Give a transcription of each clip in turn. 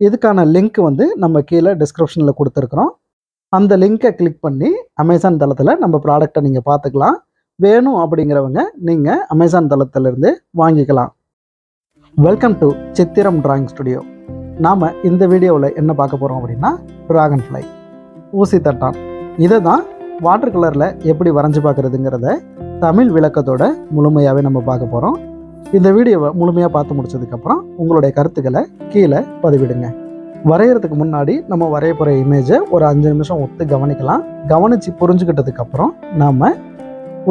இதுக்கான லிங்க் வந்து நம்ம கீழே டிஸ்கிரிப்ஷனில் கொடுத்துருக்குறோம். அந்த லிங்க்கை கிளிக் பண்ணி அமேசான் தளத்தில் நம்ம ப்ராடக்டை நீங்கள் பார்த்துக்கலாம். வேணும் அப்படிங்கிறவங்க நீங்கள் அமேசான் தளத்திலிருந்து வாங்கிக்கலாம். Welcome to Chithiram drawing studio நாம் இந்த வீடியோவில் என்ன பார்க்க போகிறோம் அப்படின்னா ட்ராகன் ஃப்ளை ஊசி தட்டான். இதை தான் வாட்டர் கலரில் எப்படி வரைஞ்சி பார்க்குறதுங்கிறத தமிழ் விளக்கத்தோட முழுமையாகவே நம்ம பார்க்க போகிறோம் இந்த வீடியோவை முழுமையாக பார்த்து முடிச்சதுக்கப்புறம் உங்களுடைய கருத்துக்களை கீழே பதிவிடுங்க. வரைகிறதுக்கு முன்னாடி நம்ம வரைய போகிற இமேஜை ஒரு அஞ்சு நிமிஷம் ஒத்து கவனிக்கலாம். கவனித்து புரிஞ்சுக்கிட்டதுக்கப்புறம் நாம்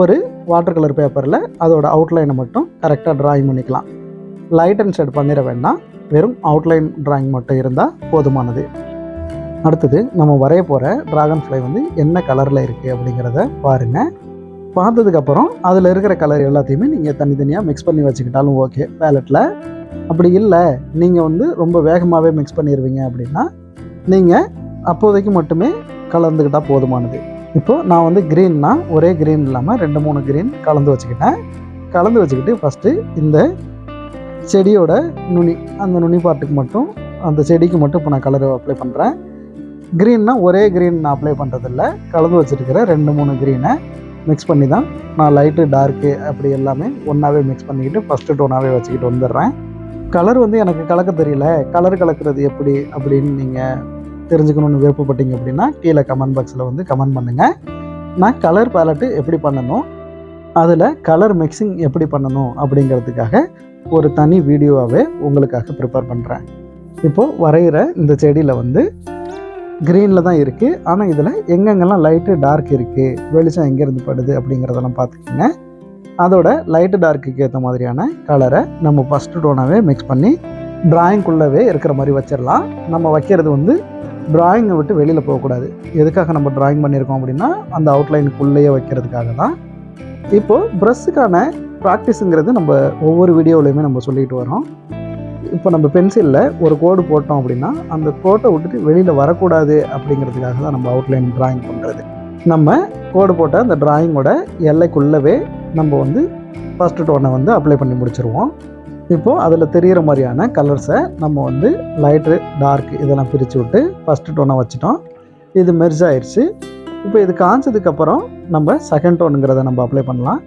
ஒரு வாட்டர் கலர் பேப்பரில் அதோட அவுட்லைனை மட்டும் கரெக்டாக டிராயிங் பண்ணிக்கலாம். லைட் அண்ட் ஷேட் பண்ணிட வேண்டாம். வெறும் அவுட்லைன் டிராயிங் மட்டும் இருந்தால் போதுமானது. அடுத்தது நம்ம வரைய போகிற ட்ராகன் ஃப்ளை வந்து என்ன கலரில் இருக்குது அப்படிங்கிறத பாருங்கள் பார்த்ததுக்கப்புறம் அதில் இருக்கிற கலர் எல்லாத்தையுமே நீங்கள் தனித்தனியாக மிக்ஸ் பண்ணி வச்சுக்கிட்டாலும் ஓகே பேலட்டில் அப்படி இல்லை நீங்கள் வந்து ரொம்ப வேகமாகவே மிக்ஸ் பண்ணிடுவீங்க அப்படின்னா நீங்கள் அப்போதைக்கு மட்டுமே கலந்துக்கிட்டால் போதுமானது. இப்போது நான் வந்து க்ரீன்னா ஒரே க்ரீன் இல்லாமல் ரெண்டு மூணு க்ரீன் கலந்து வச்சுக்கிட்டேன். கலந்து வச்சுக்கிட்டு ஃபஸ்ட்டு இந்த செடியோட நுனி அந்த நுனி பாட்டுக்கு மட்டும் அந்த செடிக்கு மட்டும் இப்போ நான் கலர் அப்ளை பண்ணுறேன் க்ரீன்னா ஒரே க்ரீன் நான் அப்ளை பண்ணுறதில்ல கலந்து வச்சுருக்கிற ரெண்டு மூணு க்ரீனை மிக்ஸ் பண்ணி தான் நான் லைட்டு டார்க்கு அப்படி எல்லாமே ஒன்றாவே மிக்ஸ் பண்ணிக்கிட்டு ஃபஸ்ட்டு டோனாகவே வச்சுக்கிட்டு வந்துடுறேன். கலர் வந்து எனக்கு கலக்க தெரியல. கலர் கலக்கிறது எப்படி அப்படின்னு நீங்கள் தெரிஞ்சுக்கணுன்னு விருப்பப்பட்டீங்க அப்படின்னா கீழே கமெண்ட் பாக்ஸில் வந்து கமெண்ட் பண்ணுங்கள் நான் கலர் பேலட்டு எப்படி பண்ணணும்? அதில் கலர் மிக்சிங் எப்படி பண்ணணும்? அப்படிங்கிறதுக்காக ஒரு தனி வீடியோவாகவே உங்களுக்காக ப்ரிப்பேர் பண்ணுறேன் இப்போது வரைகிற இந்த செடியில் வந்து க்ரீனில் தான் இருக்குது ஆனால் இதில் எங்கெங்கெல்லாம் லைட்டு டார்க் இருக்குது வெளிச்சம் எங்கேருந்து படுது அப்படிங்கிறதெல்லாம் பார்த்துக்கோங்க. அதோட லைட்டு டார்க்குக்கு ஏற்ற மாதிரியான கலரை நம்ம ஃபஸ்ட்டு டோனாகவே மிக்ஸ் பண்ணி ட்ராயிங்குள்ளவே இருக்கிற மாதிரி வச்சிடலாம். நம்ம வைக்கிறது வந்து ட்ராயிங்கை விட்டு வெளியில் போகக்கூடாது. எதுக்காக நம்ம ட்ராயிங் பண்ணியிருக்கோம் அப்படின்னா அந்த அவுட்லைனுக்குள்ளேயே வைக்கிறதுக்காக தான். இப்போது ப்ரெஷ்ஷுக்கான ப்ராக்டிஸுங்கிறது நம்ம ஒவ்வொரு வீடியோவிலையுமே நம்ம சொல்லிட்டு வரோம் இப்போ நம்ம பென்சிலில் ஒரு கோடு போட்டோம் அப்படின்னா அந்த கோட்டை விட்டுட்டு வெளியில் வரக்கூடாது அப்படிங்கிறதுக்காக தான் நம்ம அவுட்லைன் ட்ராயிங் பண்ணுறது நம்ம கோடு போட்ட அந்த ட்ராயிங்கோட எல்லைக்குள்ளவே நம்ம வந்து ஃபஸ்ட்டு டோனை வந்து அப்ளை பண்ணி முடிச்சிருவோம். இப்போது அதில் தெரிகிற மாதிரியான கலர்ஸை நம்ம வந்து லைட்டு டார்க் இதெல்லாம் பிரித்து விட்டு ஃபஸ்ட்டு டோனை வச்சுட்டோம். இது மெர்ஜ் ஆயிடுச்சு இப்போ இது காய்ச்சதுக்கப்புறம் நம்ம செகண்ட் டோனுங்கிறத நம்ம அப்ளை பண்ணலாம்.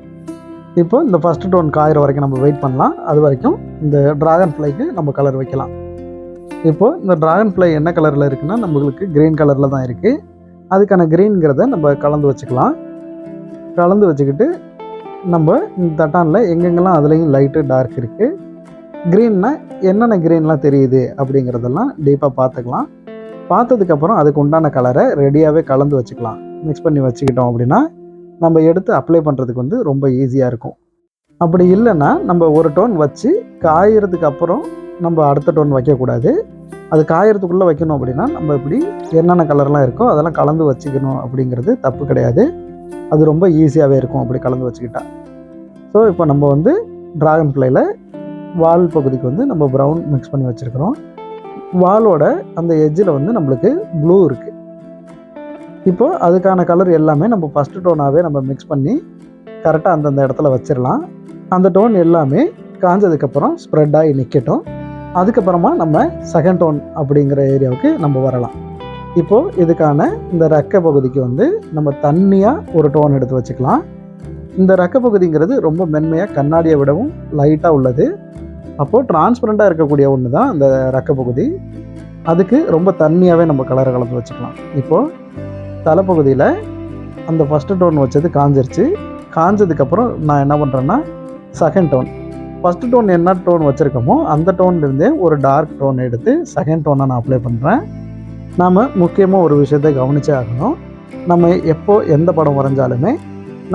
இப்போ இந்த ஃபஸ்ட்டு டோன் காயிற வரைக்கும் நம்ம வெயிட் பண்ணலாம். அது வரைக்கும் இந்த ட்ராகன் ஃப்ளைக்கு நம்ம கலர் வைக்கலாம். இப்போது இந்த ட்ராகன் ஃப்ளை என்ன கலரில் இருக்குன்னா நம்மளுக்கு க்ரீன் கலரில் தான் இருக்குது அதுக்கான க்ரீன்கிறத நம்ம கலந்து வச்சுக்கலாம். கலந்து வச்சுக்கிட்டு நம்ம இந்த தட்டானில் எங்கெங்கெல்லாம் அதுலேயும் லைட்டு டார்க் இருக்குது க்ரீன்னா என்னென்ன க்ரீன்லாம் தெரியுது அப்படிங்கிறதெல்லாம் டீப்பாக பார்த்துக்கலாம். பார்த்ததுக்கப்புறம் அதுக்கு உண்டான கலரை ரெடியாகவே கலந்து வச்சுக்கலாம். மிக்ஸ் பண்ணி வச்சுக்கிட்டோம் அப்படின்னா நம்ம எடுத்து அப்ளை பண்ணுறதுக்கு வந்து ரொம்ப ஈஸியாக இருக்கும். அப்படி இல்லைன்னா நம்ம ஒரு டோன் வச்சு காயறதுக்கு அப்புறம் நம்ம அடுத்த டோன் வைக்கக்கூடாது. அது காயறதுக்குள்ளே வைக்கணும் அப்படின்னா நம்ம இப்படி என்னென்ன கலர்லாம் இருக்கோ அதெல்லாம் கலந்து வச்சுக்கணும் அப்படிங்கிறது தப்பு கிடையாது. அது ரொம்ப ஈஸியாகவே இருக்கும் அப்படி கலந்து வச்சுக்கிட்டா. ஸோ இப்போ நம்ம வந்து ட்ராகன் ஃப்ளைல வால் பகுதிக்கு வந்து நம்ம ப்ரௌன் மிக்ஸ் பண்ணி வச்சுருக்கிறோம். வாலோட அந்த எஜ்ஜில் வந்து நம்மளுக்கு ப்ளூ இருக்குது இப்போ அதுக்கான கலர் எல்லாமே நம்ம ஃபஸ்ட்டு டோனாகவே நம்ம மிக்ஸ் பண்ணி கரெக்டாக அந்தந்த இடத்துல வச்சிடலாம் அந்த டோன் எல்லாமே காஞ்சதுக்கப்புறம் ஸ்ப்ரெட் ஆகி நிற்கட்டும் அதுக்கப்புறமா நம்ம செகண்ட் டோன் அப்படிங்கிற ஏரியாவுக்கு நம்ம வரலாம். இப்போது இதுக்கான இந்த ரெக்க பகுதிக்கு வந்து நம்ம தண்ணியாக ஒரு டோன் எடுத்து வச்சுக்கலாம். இந்த ரெக்க பகுதிங்கிறது ரொம்ப மென்மையாக கண்ணாடியை விடவும் லைட்டாக உள்ளது. அப்போது டிரான்ஸ்பரண்ட்டாக இருக்கக்கூடிய ஒன்று தான் அந்த ரெக்க பகுதி. அதுக்கு ரொம்ப தண்ணியாகவே நம்ம கலரை கலந்து வச்சுக்கலாம். இப்போது தலைப்பகுதியில் அந்த ஃபஸ்ட்டு டோன் வச்சது காஞ்சிருச்சு. காஞ்சதுக்கப்புறம் நான் என்ன பண்ணுறேன்னா செகண்ட் டோன் ஃபஸ்ட்டு டோன் என்ன டோன் வச்சுருக்கோமோ அந்த டோன்லேருந்தே ஒரு டார்க் டோன் எடுத்து செகண்ட் டோனை நான் அப்ளை பண்ணுறேன் நாம் முக்கியமாக ஒரு விஷயத்தை கவனிச்சே ஆகணும். நம்ம எப்போ எந்த படம் வரைஞ்சாலுமே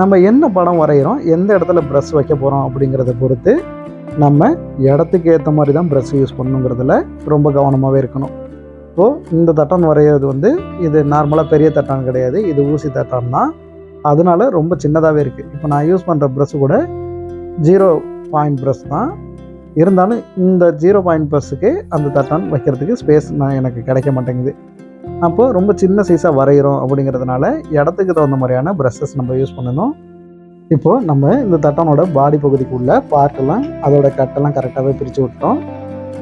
நம்ம என்ன படம் வரைகிறோம் எந்த இடத்துல ப்ரெஷ் வைக்க போகிறோம் அப்படிங்கிறத பொறுத்து நம்ம இடத்துக்கு ஏற்ற மாதிரி தான் ப்ரெஷ் யூஸ் பண்ணுங்கிறதுல ரொம்ப கவனமாகவே இருக்கணும். இப்போது இந்த தட்டான் வரைகிறது வந்து இது நார்மலாக பெரிய தட்டான் கிடையாது. இது ஊசி தட்டான் தான். அதனால ரொம்ப சின்னதாகவே இருக்குது இப்போ நான் யூஸ் பண்ணுற ப்ரஷ் கூட ஜீரோ பாயிண்ட் ப்ரஷ் தான். இருந்தாலும் இந்த ஜீரோ பாயிண்ட் ப்ரஷ்ஷுக்கு அந்த தட்டான் வைக்கிறதுக்கு ஸ்பேஸ் நான் எனக்கு கிடைக்க மாட்டேங்குது. அப்போது ரொம்ப சின்ன சைஸாக வரைகிறோம் அப்படிங்கிறதுனால இடத்துக்கு தகுந்த மாதிரியான ப்ரஷஸ் நம்ம யூஸ் பண்ணணும். இப்போது நம்ம இந்த தட்டானோட பாடி பகுதிக்குள்ள பார்ட்டெல்லாம் அதோட கட்டெல்லாம் கரெக்டாகவே பிரித்து விட்டோம்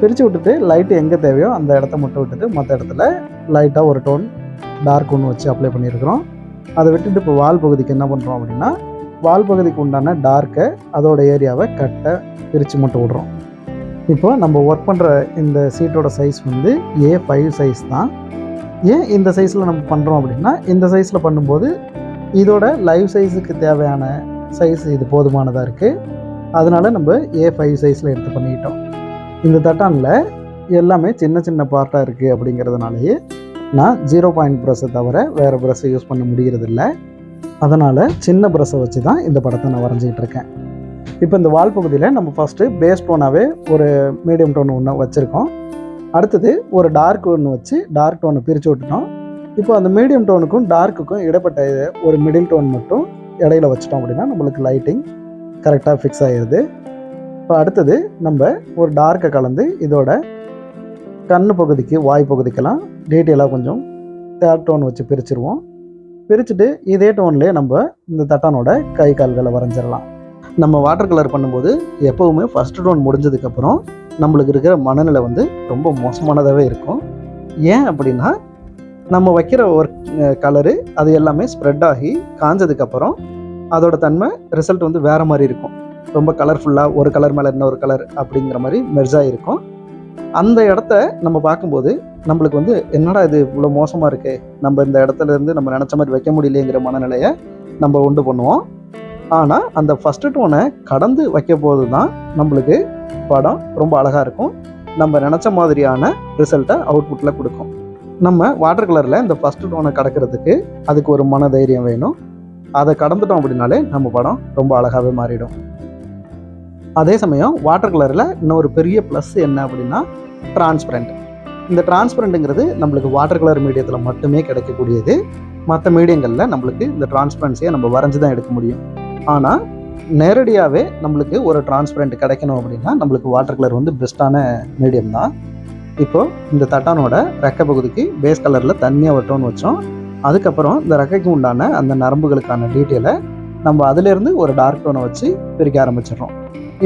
பிரித்து விட்டுட்டு லைட்டு எங்கே தேவையோ அந்த இடத்த மட்டும் விட்டுட்டு மற்ற இடத்துல லைட்டாக ஒரு டோன் டார்க் ஒன்று வச்சு அப்ளை பண்ணியிருக்கிறோம். அதை விட்டுட்டு இப்போ வால் பகுதிக்கு என்ன பண்ணுறோம் அப்படின்னா வால் பகுதிக்கு உண்டான டார்க்கை அதோட ஏரியாவை கட்டை பிரித்து மட்டும் விடுறோம். இப்போ நம்ம ஒர்க் பண்ணுற இந்த சீட்டோட சைஸ் வந்து ஏ ஃபைவ் சைஸ் தான். ஏன் இந்த சைஸில் நம்ம பண்ணுறோம் அப்படின்னா இந்த சைஸில் பண்ணும்போது இதோட லைவ் சைஸுக்கு தேவையான சைஸ் இது போதுமானதாக இருக்குது அதனால் நம்ம ஏ ஃபைவ் சைஸில் எடுத்து பண்ணிக்கிட்டோம். இந்த தட்டானில் எல்லாமே சின்ன சின்ன பார்ட்டாக இருக்குது அப்படிங்கிறதுனாலேயே நான் ஜீரோ பாயிண்ட் ப்ரெஷ்ஷை தவிர வேறு ப்ரெஷ்ஷை யூஸ் பண்ண முடியறதில்ல. அதனால் சின்ன ப்ரெஷ்ஷை வச்சு தான் இந்த படத்தை நான் வரைஞ்சிக்கிட்டு இருக்கேன். இப்போ இந்த வால் பகுதியில் நம்ம ஃபஸ்ட்டு பேஸ் டோனாகவே ஒரு மீடியம் டோன் ஒன்று வச்சுருக்கோம். அடுத்தது ஒரு டார்க் ஒன்று வச்சு டார்க் டோனை பிரித்து விட்டுட்டோம். இப்போ அந்த மீடியம் டோனுக்கும் டார்க்குக்கும் இடைப்பட்ட ஒரு மிடில் டோன் மட்டும் இடையில வச்சிட்டோம் அப்படின்னா நம்மளுக்கு லைட்டிங் கரெக்டாக ஃபிக்ஸ் ஆகிடுது இப்போ அடுத்தது நம்ம ஒரு டார்க்கை கலந்து இதோட கண் பகுதிக்கு வாய் பகுதிக்கெல்லாம் டீட்டெயிலாக கொஞ்சம் தேர்ட் டோன் வச்சு பிரிச்சிருவோம். பிரிச்சுட்டு இதே டோன்லேயே நம்ம இந்த தட்டானோட கை கால்களை வரைஞ்சிடலாம். நம்ம வாட்டர் கலர் பண்ணும்போது எப்போவுமே ஃபஸ்ட் டோன் முடிஞ்சதுக்கப்புறம் நம்மளுக்கு இருக்கிற மனநிலை வந்து ரொம்ப மோசமானதாகவே இருக்கும். ஏன் அப்படின்னா நம்ம வைக்கிற ஒர்க் கலரு அது எல்லாமே ஸ்ப்ரெட் ஆகி காஞ்சதுக்கப்புறம் அதோட தன்மை ரிசல்ட் வந்து வேறு மாதிரி இருக்கும். ரொம்ப கலர்ஃபுல்லாக ஒரு கலர் மேலே இன்னொரு கலர் அப்படிங்கிற மாதிரி மெர்ஜாக இருக்கும் அந்த இடத்த நம்ம பார்க்கும்போது நம்மளுக்கு வந்து என்னடா இது இவ்வளோ மோசமாக இருக்குது நம்ம இந்த இடத்துல இருந்து நம்ம நினச்ச மாதிரி வைக்க முடியலங்கிற மனநிலையை நம்ம உண்டு பண்ணுவோம். ஆனால் அந்த ஃபஸ்ட்டு டோனை கடந்து வைக்க போது தான் நம்மளுக்கு படம் ரொம்ப அழகாக இருக்கும். நம்ம நினச்ச மாதிரியான ரிசல்ட்டை அவுட்புட்டில் கொடுக்கும். நம்ம வாட்டர் கலரில் இந்த ஃபஸ்ட்டு டோனை கடக்கிறதுக்கு அதுக்கு ஒரு மன தைரியம் வேணும். அதை கடந்துட்டோம் அப்படின்னாலே நம்ம படம் ரொம்ப அழகாகவே மாறிடும். அதே சமயம் வாட்டர் கலரில் இன்னொரு பெரிய ப்ளஸ் என்ன அப்படின்னா டிரான்ஸ்பரண்ட் இந்த டிரான்ஸ்பரண்ட்டுங்கிறது நம்மளுக்கு வாட்டர் கலர் மீடியத்தில் மட்டுமே கிடைக்கக்கூடியது. மற்ற மீடியங்களில் நம்மளுக்கு இந்த டிரான்ஸ்பரன்சியை நம்ம வரைஞ்சி தான் எடுக்க முடியும். ஆனால் நேரடியாகவே நம்மளுக்கு ஒரு டிரான்ஸ்பரண்ட் கிடைக்கணும் அப்படின்னா நம்மளுக்கு வாட்டர் கலர் வந்து பெஸ்ட்டான மீடியம் தான். இப்போது இந்த தட்டானோட ரெக்கை பகுதிக்கு பேஸ் கலரில் தண்ணியாக வட்டோன்னு வச்சோம். அதுக்கப்புறம் இந்த ரெக்கைக்கு உண்டான அந்த நரம்புகளுக்கான டீட்டெயிலை நம்ம அதிலேருந்து ஒரு டார்க் டோனை வச்சு பிரிக்க ஆரம்பிச்சிடுறோம்.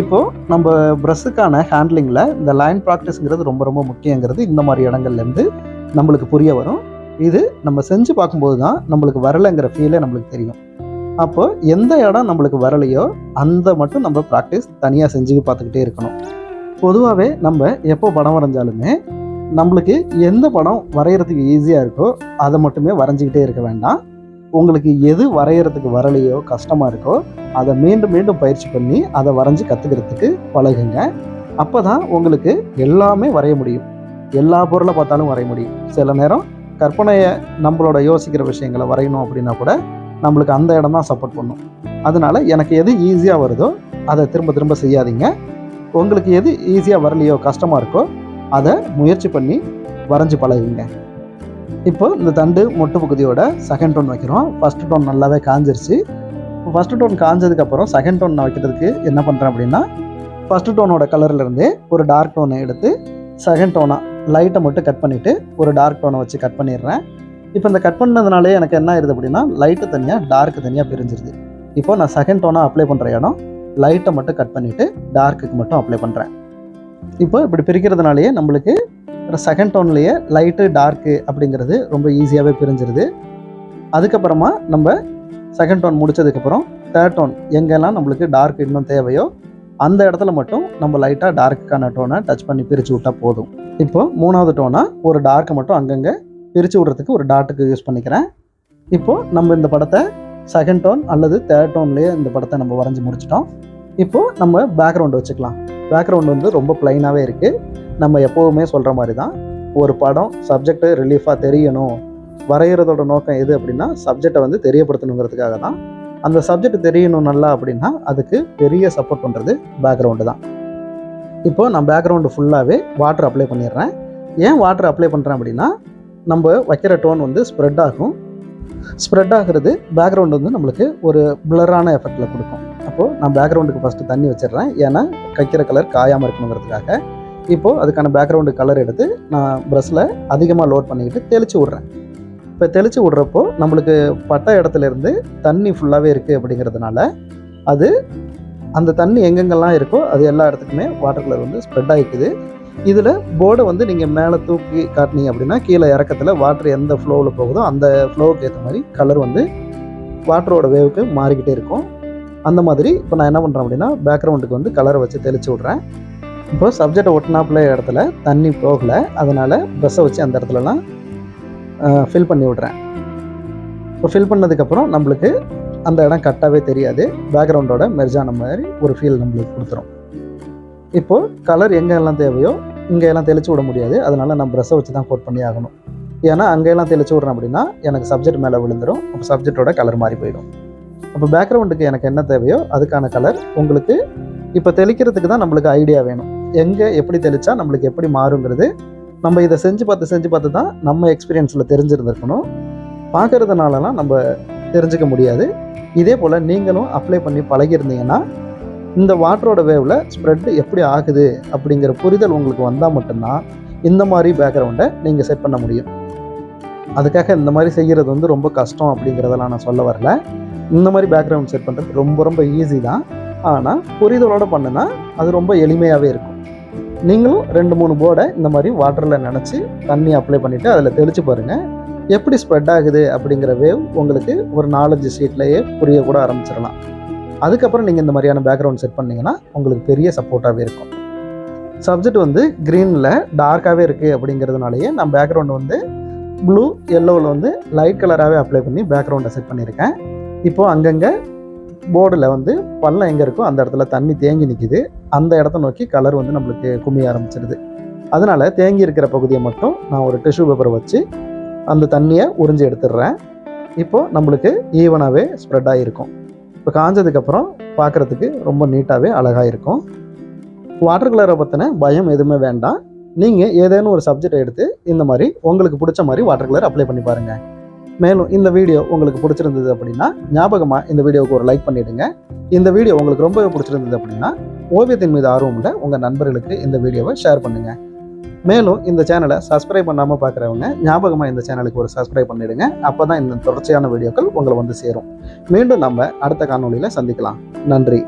இப்போது நம்ம ப்ரெஸ்ஸுக்கான ஹேண்ட்லிங்கில் இந்த லைன் ப்ராக்டிஸ்ங்கிறது ரொம்ப ரொம்ப முக்கியங்கிறது இந்த மாதிரி இடங்கள்லேருந்து நம்மளுக்கு புரிய வரும். இது நம்ம செஞ்சு பார்க்கும்போது தான் நம்மளுக்கு வரலைங்கிற ஃபீலே நம்மளுக்கு தெரியும். அப்போ எந்த இடம் நம்மளுக்கு வரலையோ அந்த மட்டும் நம்ம ப்ராக்டிஸ் தனியாக செஞ்சு பார்த்துக்கிட்டே இருக்கணும். பொதுவாகவே நம்ம எப்போ படம் வரைஞ்சாலுமே நம்மளுக்கு எந்த படம் வரைகிறதுக்கு ஈஸியாக இருக்கோ அதை மட்டுமே வரைஞ்சிக்கிட்டே இருக்க வேண்டாம். உங்களுக்கு எது வரைகிறதுக்கு வரலையோ கஷ்டமாக இருக்கோ அதை மீண்டும் மீண்டும் பயிற்சி பண்ணி அதை வரைஞ்சி கற்றுக்கிறதுக்கு பழகுங்க. அப்போ தான் உங்களுக்கு எல்லாமே வரைய முடியும். எல்லா பொருளை பார்த்தாலும் வரைய முடியும். சில நேரம் கற்பனையை நம்மளோட யோசிக்கிற விஷயங்களை வரையணும் அப்படின்னா கூட நம்மளுக்கு அந்த இடம் தான் சப்போர்ட் பண்ணும். அதனால் எனக்கு எது ஈஸியாக வருதோ அதை திரும்ப திரும்ப செய்யாதீங்க. உங்களுக்கு எது ஈஸியாக வரலையோ கஷ்டமாக இருக்கோ அதை முயற்சி பண்ணி வரைஞ்சி பழகுங்க. இப்போ இந்த தண்டு மொட்டு பகுதியோட செகண்ட் டோன் வைக்கிறோம். ஃபர்ஸ்ட் டோன் நல்லாவே காஞ்சிருச்சு. ஃபஸ்ட்டு டோன் காஞ்சதுக்கப்புறம் செகண்ட் டோன் நான் வைக்கிறதுக்கு என்ன பண்ணுறேன் அப்படின்னா ஃபஸ்ட்டு டோனோட கலர்லேருந்து ஒரு டார்க் டோனை எடுத்து செகண்ட் டோனாக லைட்டை மட்டும் கட் பண்ணிவிட்டு ஒரு டார்க் டோனை வச்சு கட் பண்ணிடுறேன். இப்போ இந்த கட் பண்ணதுனாலே எனக்கு என்ன ஆயிருது அப்படின்னா லைட்டு தனியாக டார்க்கு தனியாக பிரிஞ்சிருது. இப்போ நான் செகண்ட் டோனாக அப்ளை பண்ணுற இடம் லைட்டை மட்டும் கட் பண்ணிவிட்டு டார்க்குக்கு மட்டும் அப்ளை பண்ணுறேன் இப்போ இப்படி பிரிக்கிறதுனாலேயே நம்மளுக்கு செகண்ட் டோன்லேயே லைட்டு டார்க்கு அப்படிங்கிறது ரொம்ப ஈஸியாகவே பிரிஞ்சிருது. அதுக்கப்புறமா நம்ம செகண்ட் டோன் முடிச்சதுக்கப்புறம் தேர்ட் டோன் எங்கெல்லாம் நம்மளுக்கு டார்க் இன்னும் தேவையோ அந்த இடத்துல மட்டும் நம்ம லைட்டாக டார்க்குக்கான டோனை டச் பண்ணி பிரித்து விட்டால் போதும். இப்போ மூணாவது டோனாக ஒரு டார்க்கை மட்டும் அங்கங்கே பிரித்து விடுறதுக்கு ஒரு டாட்டுக்கு யூஸ் பண்ணிக்கிறேன். இப்போது நம்ம இந்த படத்தை செகண்ட் டோன் அல்லது தேர்ட் டோன்லேயே இந்த படத்தை நம்ம வரைஞ்சி முடிச்சிட்டோம். இப்போது நம்ம பேக்ரவுண்ட் வச்சுக்கலாம். பேக்ரவுண்ட் வந்து ரொம்ப ப்ளைனாகவே இருக்குது நம்ம எப்போவுமே சொல்கிற மாதிரி தான் ஒரு படம் சப்ஜெக்ட் ரிலீஃபாக தெரியணும். வரைகிறதோட நோக்கம் எது அப்படின்னா சப்ஜெக்டை வந்து தெரியப்படுத்தணுங்கிறதுக்காக தான். அந்த சப்ஜெக்ட் தெரியணும் நல்லா அப்படின்னா அதுக்கு பெரிய சப்போர்ட் பண்ணுறது பேக்ரவுண்டு தான். இப்போ நான் பேக்ரவுண்டு ஃபுல்லாகவே வாட்டர் அப்ளை பண்ணிடுறேன். ஏன் வாட்டர் அப்ளை பண்ணுறேன் அப்படின்னா நம்ம வைக்கிற டோன் வந்து ஸ்ப்ரெட் ஆகும். ஸ்ப்ரெட் ஆகிறது பேக்ரவுண்ட் வந்து நம்மளுக்கு ஒரு பிளரான எஃபெக்டில் கொடுக்கும். அப்போது நான் பேக்ரவுண்டுக்கு ஃபஸ்ட்டு தண்ணி வச்சிடுறேன். ஏன்னா கைக்கிற கலர் காயாமல் இருக்கணுங்கிறதுக்காக. இப்போது அதுக்கான பேக்ரவுண்டு கலர் எடுத்து நான் ப்ரஷில் அதிகமாக லோட் பண்ணிக்கிட்டு தெளித்து விட்றேன். இப்போ தெளித்து விட்றப்போ நம்மளுக்கு பட்ட இடத்துல இருந்து தண்ணி ஃபுல்லாகவே இருக்குது அப்படிங்கிறதுனால அது அந்த தண்ணி எங்கெங்கெல்லாம் இருக்கோ அது எல்லா இடத்துக்குமே வாட்டர் கலர் வந்து ஸ்ப்ரெட் ஆகிக்குது இதில் போர்டை வந்து நீங்கள் மேலே தூக்கி காட்டினீங்க அப்படின்னா கீழே இறக்கத்தில் வாட்டர் எந்த ஃப்ளோவில் போகுதோ அந்த ஃப்ளோவுக்கு ஏற்ற மாதிரி கலர் வந்து வாட்டரோட வேவுக்கு மாறிக்கிட்டே இருக்கும். அந்த மாதிரி இப்போ நான் என்ன பண்ணுறேன் அப்படின்னா பேக்ரவுண்டுக்கு வந்து கலரை வச்சு தெளித்து விட்றேன். இப்போ சப்ஜெக்டை ஒட்டினாப்புல இடத்துல தண்ணி போகலை அதனால் பஸ்ஸை வச்சு அந்த இடத்துலலாம் ஃபில் பண்ணி விட்றேன். இப்போ ஃபில் பண்ணதுக்கப்புறம் நம்மளுக்கு அந்த இடம் கரெக்டாகவே தெரியாது. பேக்ரவுண்டோட மெர்ஜான மாதிரி ஒரு ஃபீல் நம்மளுக்கு கொடுத்துரும். இப்போது கலர் எங்கெல்லாம் தேவையோ இங்கெல்லாம் தெளித்து தெளிச்சு விட முடியாது. அதனால் நான் ப்ரெஷ்ஷை வச்சு தான் கோட் பண்ணி ஆகணும். ஏன்னா அங்கெல்லாம் தெளிச்சு விட்றேன் அப்படின்னா எனக்கு சப்ஜெக்ட் மேலே விழுந்துடும் அப்போ சப்ஜெக்டோட கலர் மாறி போயிடும். அப்போ பேக்ரவுண்டுக்கு எனக்கு என்ன தேவையோ அதுக்கான கலர் உங்களுக்கு இப்போ தெளிக்கிறதுக்கு தான் நம்மளுக்கு ஐடியா வேணும். எங்கே எப்படி தெளிச்சா நம்மளுக்கு எப்படி மாறுங்கிறது நம்ம இதை செஞ்சு பார்த்து செஞ்சு பார்த்து தான் நம்ம எக்ஸ்பீரியன்ஸில் தெரிஞ்சிருந்திருக்கணும். பார்க்கறதுனாலலாம் நம்ம தெரிஞ்சுக்க முடியாது. இதே போல் நீங்களும் அப்ளை பண்ணி பழகியிருந்தீங்கன்னா இந்த வாட்டரோட வேவில் ஸ்ப்ரெட் எப்படி ஆகுது அப்படிங்கிற புரிதல் உங்களுக்கு வந்தால் மட்டும்தான் இந்த மாதிரி பேக்ரவுண்டை நீங்கள் செட் பண்ண முடியும். அதுக்காக இந்த மாதிரி செய்கிறது வந்து ரொம்ப கஷ்டம் அப்படிங்கிறதெல்லாம் நான் சொல்ல வரல. இந்த மாதிரி பேக்ரவுண்ட் செட் பண்ணுறது ரொம்ப ரொம்ப ஈஸி தான். ஆனால் புரிதலோடு பண்ணுனா அது ரொம்ப எளிமையாகவே இருக்கும். நீங்களும் ரெண்டு மூணு போர்டை இந்த மாதிரி வாட்டரில் நினச்சி தண்ணி அப்ளை பண்ணிவிட்டு அதில் தெளித்து பாருங்கள் எப்படி ஸ்ப்ரெட் ஆகுது அப்படிங்கிற வேவ் உங்களுக்கு ஒரு நாலஞ்சு சீட்லேயே புரிய கூட ஆரம்பிச்சிடலாம். அதுக்கப்புறம் நீங்கள் இந்த மாதிரியான பேக்ரவுண்ட் செட் பண்ணிங்கன்னா உங்களுக்கு பெரிய சப்போர்ட்டாகவே இருக்கும். சப்ஜெக்ட் வந்து க்ரீனில் டார்க்காகவே இருக்குது அப்படிங்கிறதுனாலேயே நான் பேக்ரவுண்ட் வந்து ப்ளூ எல்லோவில் வந்து லைட் கலராகவே அப்ளை பண்ணி பேக்ரவுண்டை செட் பண்ணியிருக்கேன். இப்போது அங்கங்கே போர்டில் வந்து பள்ளம் எங்கே இருக்கோ அந்த இடத்துல தண்ணி தேங்கி நிற்கிது அந்த இடத்த நோக்கி கலர் வந்து நம்மளுக்கு குமிய ஆரம்பிச்சிடுது அதனால் தேங்கி இருக்கிற பகுதியை மட்டும் நான் ஒரு டிஷ்யூ பேப்பரை வச்சு அந்த தண்ணியை உறிஞ்சி எடுத்துடுறேன். இப்போது நம்மளுக்கு ஈவனாகவே ஸ்ப்ரெட் ஆகிருக்கும் இப்போ காஞ்சதுக்கப்புறம் பார்க்குறதுக்கு ரொம்ப நீட்டாகவே அழகாக இருக்கும். வாட்டர் கலரை பற்றின பயம் எதுவுமே வேண்டாம். நீங்கள் ஏதேனும் ஒரு சப்ஜெக்ட் எடுத்து இந்த மாதிரி உங்களுக்கு பிடிச்ச மாதிரி வாட்டர் கலர் அப்ளை பண்ணி பாருங்கள் மேலும் இந்த வீடியோ உங்களுக்கு பிடிச்சிருந்தது அப்படின்னா ஞாபகமாக இந்த வீடியோவுக்கு ஒரு லைக் பண்ணிவிடுங்க இந்த வீடியோ உங்களுக்கு ரொம்பவே பிடிச்சிருந்தது அப்படின்னா ஓவியத்தின் மீது ஆர்வம் உள்ள உங்கள் நண்பர்களுக்கு இந்த வீடியோவை ஷேர் பண்ணுங்கள் மேலும் இந்த சேனலை சப்ஸ்கிரைப் பண்ணாமல் பார்க்குறவங்க ஞாபகமாக இந்த சேனலுக்கு ஒரு சப்ஸ்கிரைப் பண்ணிவிடுங்க அப்போ தான் இந்த தொடர்ச்சியான வீடியோக்கள் உங்களை வந்து சேரும். மீண்டும் நம்ம அடுத்த காணொலியில் சந்திக்கலாம். நன்றி.